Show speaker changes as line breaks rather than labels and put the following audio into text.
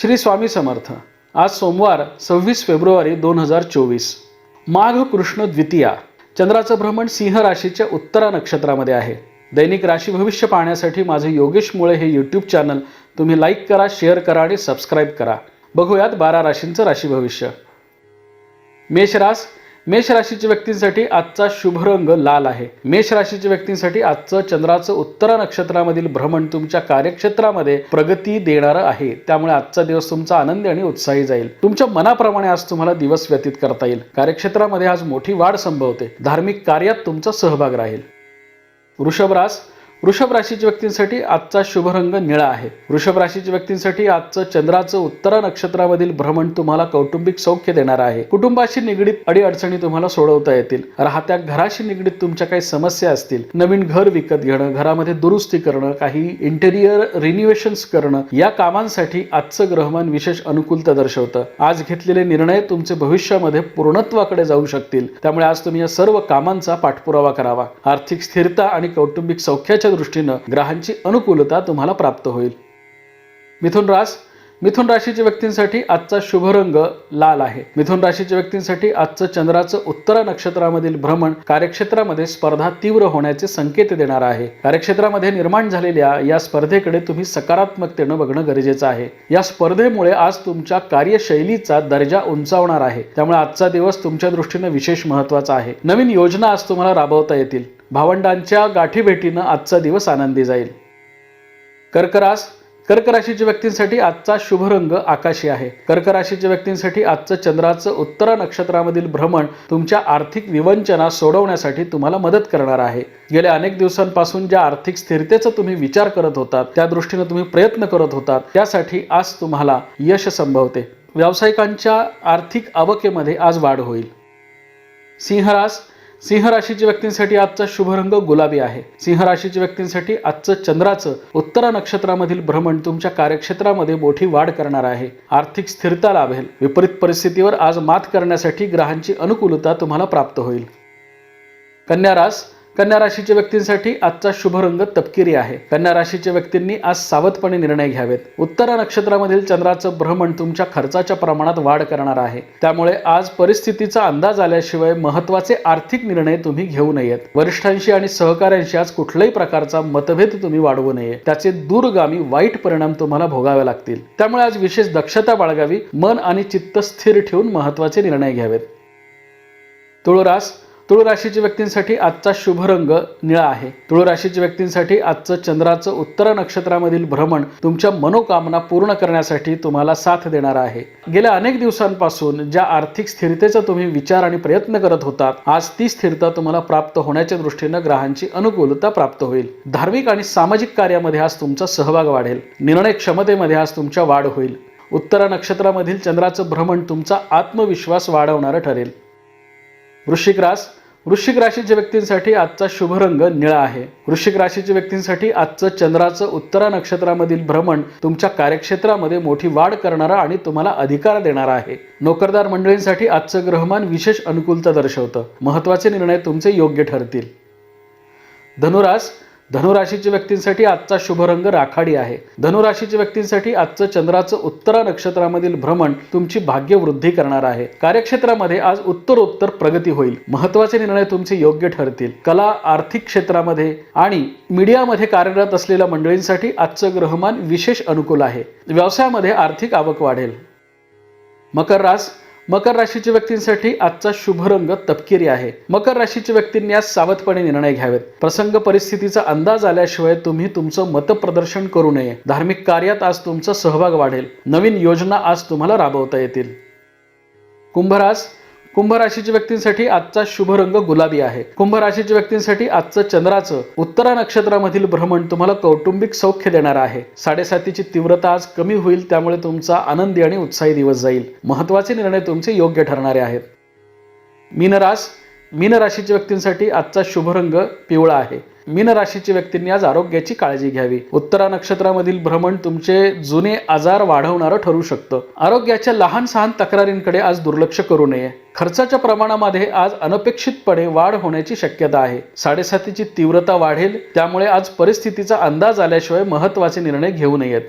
श्री स्वामी समर्थ. आज सोमवार सव्वीस फेब्रुवारी दोन हजार चोवीस. माघ कृष्ण द्वितीया. चंद्राचं भ्रमण सिंह राशीच्या उत्तरा नक्षत्रामध्ये आहे. दैनिक राशी भविष्य पाहण्यासाठी माझे योगेश मुळे हे यूट्यूब चॅनल तुम्ही लाईक करा शेअर करा आणि सबस्क्राईब करा. बघूयात बारा राशींचं राशी भविष्य. मेष रास मेष राशीच्या व्यक्तींसाठी आजचा शुभ रंग लाल आहे. मेष राशीच्या व्यक्तींसाठी आजचं चंद्राचं उत्तरा नक्षत्रामधील भ्रमण तुमच्या कार्यक्षेत्रामध्ये प्रगती देणारं आहे. त्यामुळे आजचा दिवस तुमचा आनंदी आणि उत्साही जाईल. तुमच्या मनाप्रमाणे आज तुम्हाला दिवस व्यतीत करता येईल. कार्यक्षेत्रामध्ये आज मोठी वाढ संभवते. धार्मिक कार्यात तुमचा सहभाग राहील. वृषभ रास वृषभ राशीच्या व्यक्तींसाठी आजचा शुभ रंग निळा आहे. वृषभ राशीच्या व्यक्तींसाठी आजचं चंद्राचं उत्तरा नक्षत्रामधील भ्रमण तुम्हाला कौटुंबिक सौख्य देणार आहे. कुटुंबाशी निगडीत अडीअडचणी तुम्हाला सोडवता येतील. राहत्या घराशी निगडीत तुमच्या काही समस्या असतील. नवीन घर विकत घेणं घरामध्ये दुरुस्ती करणं काही इंटेरियर रिन्युएशन्स करणं या कामांसाठी आजचं ग्रहमान विशेष अनुकूलता दर्शवतं. आज घेतलेले निर्णय तुमचे भविष्यामध्ये पूर्णत्वाकडे जाऊ शकतील. त्यामुळे आज तुम्ही या सर्व कामांचा पाठपुरावा करावा. आर्थिक स्थिरता आणि कौटुंबिक सौख्याच्या दृष्टीनं ग्रहांची अनुकूलता तुम्हाला प्राप्त होईल. मिथुन रास मिथुन राशीच्या व्यक्तींसाठी आजचा शुभ रंग लाल आहे. मिथुन राशीच्या व्यक्तींसाठी आजचं चंद्राचं उत्तरा नक्षत्रामधील भ्रमण कार्यक्षेत्रामध्ये स्पर्धा तीव्र होण्याचे संकेत देणार आहे. कार्यक्षेत्रामध्ये निर्माण झालेल्या या स्पर्धेकडे तुम्ही सकारात्मकतेनं बघणं गरजेचं आहे. या स्पर्धेमुळे आज तुमच्या कार्यशैलीचा दर्जा उंचावणार आहे. त्यामुळे आजचा दिवस तुमच्या दृष्टीने विशेष महत्त्वाचा आहे. नवीन योजना आज तुम्हाला राबवता येतील. भावंडांच्या गाठीभेटीनं आजचा दिवस आनंदी जाईल. कर्करास कर्कराशीच्या व्यक्तींसाठी आजचा शुभ रंग आकाशी आहे. कर्कराशीच्या व्यक्तींसाठी आजचं चंद्राचं उत्तरा नक्षत्रामधील भ्रमण तुमच्या आर्थिक विवंचना सोडवण्यासाठी तुम्हाला मदत करणार आहे. गेल्या अनेक दिवसांपासून ज्या आर्थिक स्थिरतेचा तुम्ही विचार करत होतात त्या दृष्टीनं तुम्ही प्रयत्न करत होतात त्यासाठी आज तुम्हाला यश संभवते. व्यावसायिकांच्या आर्थिक आवकेमध्ये आज वाढ होईल. सिंहरास सिंह राशीच्या व्यक्तींसाठी आजचा शुभ रंग गुलाबी आहे. सिंह राशीच्या व्यक्तींसाठी आजचं चंद्राचं उत्तरा नक्षत्रामधील भ्रमण तुमच्या कार्यक्षेत्रामध्ये मोठी वाढ करणार आहे. आर्थिक स्थिरता लाभेल. विपरीत परिस्थितीवर आज मात करण्यासाठी ग्रहांची अनुकूलता तुम्हाला प्राप्त होईल. कन्या रास कन्या राशीच्या व्यक्तींसाठी आजचा शुभ रंग तपकिरी आहे. कन्या राशीच्या व्यक्तींनी आज सावधपणे निर्णय घ्यावेत. उत्तरा नक्षत्रामधील चंद्राचं भ्रमण तुमच्या खर्चाच्या प्रमाणात वाढ करणार आहे. त्यामुळे आज परिस्थितीचा अंदाज आल्याशिवाय महत्त्वाचे आर्थिक निर्णय तुम्ही घेऊ नयेत. वरिष्ठांशी आणि सहकाऱ्यांशी आज कुठल्याही प्रकारचा मतभेद तुम्ही वाढवू नये. त्याचे दूरगामी वाईट परिणाम तुम्हाला भोगावे लागतील. त्यामुळे आज विशेष दक्षता बाळगावी मन आणि चित्त स्थिर ठेवून महत्त्वाचे निर्णय घ्यावेत. तुळरास तुळ राशीच्या व्यक्तींसाठी आजचा शुभ रंग निळा आहे. तुळ राशीच्या व्यक्तींसाठी आजचं चंद्राचं उत्तर नक्षत्रामधील भ्रमण तुमच्या मनोकामना पूर्ण करण्यासाठी तुम्हाला साथ देणार आहे. गेल्या अनेक दिवसांपासून ज्या आर्थिक स्थिरतेचा तुम्ही विचार आणि प्रयत्न करत होतात आज ती स्थिरता तुम्हाला प्राप्त होण्याच्या दृष्टीनं ग्रहांची अनुकूलता प्राप्त होईल. धार्मिक आणि सामाजिक कार्यामध्ये आज तुमचा सहभाग वाढेल. निर्णय क्षमतेमध्ये आज तुमच्या वाढ होईल. उत्तरा नक्षत्रामधील चंद्राचं भ्रमण तुमचा आत्मविश्वास वाढवणारं ठरेल. वृश्चिक रास. वृश्चिक राशीच्या व्यक्तींसाठी आजचा शुभ रंग निळा आहे. वृश्चिक राशीच्या व्यक्तींसाठी आजचं चंद्राचं उत्तरा नक्षत्रामधील भ्रमण तुमच्या कार्यक्षेत्रामध्ये मोठी वाढ करणारा आणि तुम्हाला अधिकार देणारा आहे. नोकरदार मंडळींसाठी आजचं ग्रहमान विशेष अनुकूलता दर्शवतं. महत्त्वाचे निर्णय तुमचे योग्य ठरतील. धनुरास. धनुराशीच्या व्यक्तींसाठी आजचा शुभ रंग राखाडी आहे. धनुराशीच्या व्यक्तींसाठी आजचं चंद्राचं उत्तरा नक्षत्रामधील भ्रमण तुमची भाग्यवृद्धी करणार आहे. कार्यक्षेत्रामध्ये आज उत्तरोत्तर प्रगती होईल. महत्त्वाचे निर्णय तुमचे योग्य ठरतील. कला आर्थिक क्षेत्रामध्ये आणि मीडियामध्ये कार्यरत असलेल्या मंडळींसाठी आजचं ग्रहमान विशेष अनुकूल आहे. व्यवसायामध्ये आर्थिक आवक वाढेल. मकर रास मकर राशीच्या व्यक्तींसाठी आजचा शुभ रंग तपकिरी आहे. मकर राशीच्या व्यक्तींनी आज सावधपणे निर्णय घ्यावेत. प्रसंग परिस्थितीचा अंदाज आल्याशिवाय तुम्ही तुमचं मतप्रदर्शन करू नये. धार्मिक कार्यात आज तुमचा सहभाग वाढेल. नवीन योजना आज तुम्हाला राबवता येतील. कुंभरास कुंभ राशीच्या व्यक्तींसाठी आजचा शुभ रंग गुलाबी आहे. कुंभ राशीच्या व्यक्तींसाठी आजचं चंद्राचं उत्तरा नक्षत्रामधील भ्रमण तुम्हाला कौटुंबिक सौख्य देणार आहे. साडेसातीची तीव्रता आज कमी होईल त्यामुळे तुमचा आनंदी आणि उत्साही दिवस जाईल. महत्त्वाचे निर्णय तुमचे योग्य ठरणारे आहेत. मीनरास मीन राशीच्या व्यक्तींसाठी आजचा शुभ रंग पिवळा आहे. मीन राशीच्या व्यक्तींनी आज आरोग्याची काळजी घ्यावी. उत्तरा नक्षत्रामधील भ्रमण तुमचे जुने आजार वाढवणारं ठरू शकतं. आरोग्याच्या लहान सहान तक्रारींकडे आज दुर्लक्ष करू नये. खर्चाच्या प्रमाणामध्ये आज अनपेक्षितपणे वाढ होण्याची शक्यता आहे. साडेसातीची तीव्रता वाढेल. त्यामुळे आज परिस्थितीचा अंदाज आल्याशिवाय महत्त्वाचे निर्णय घेऊ नयेत.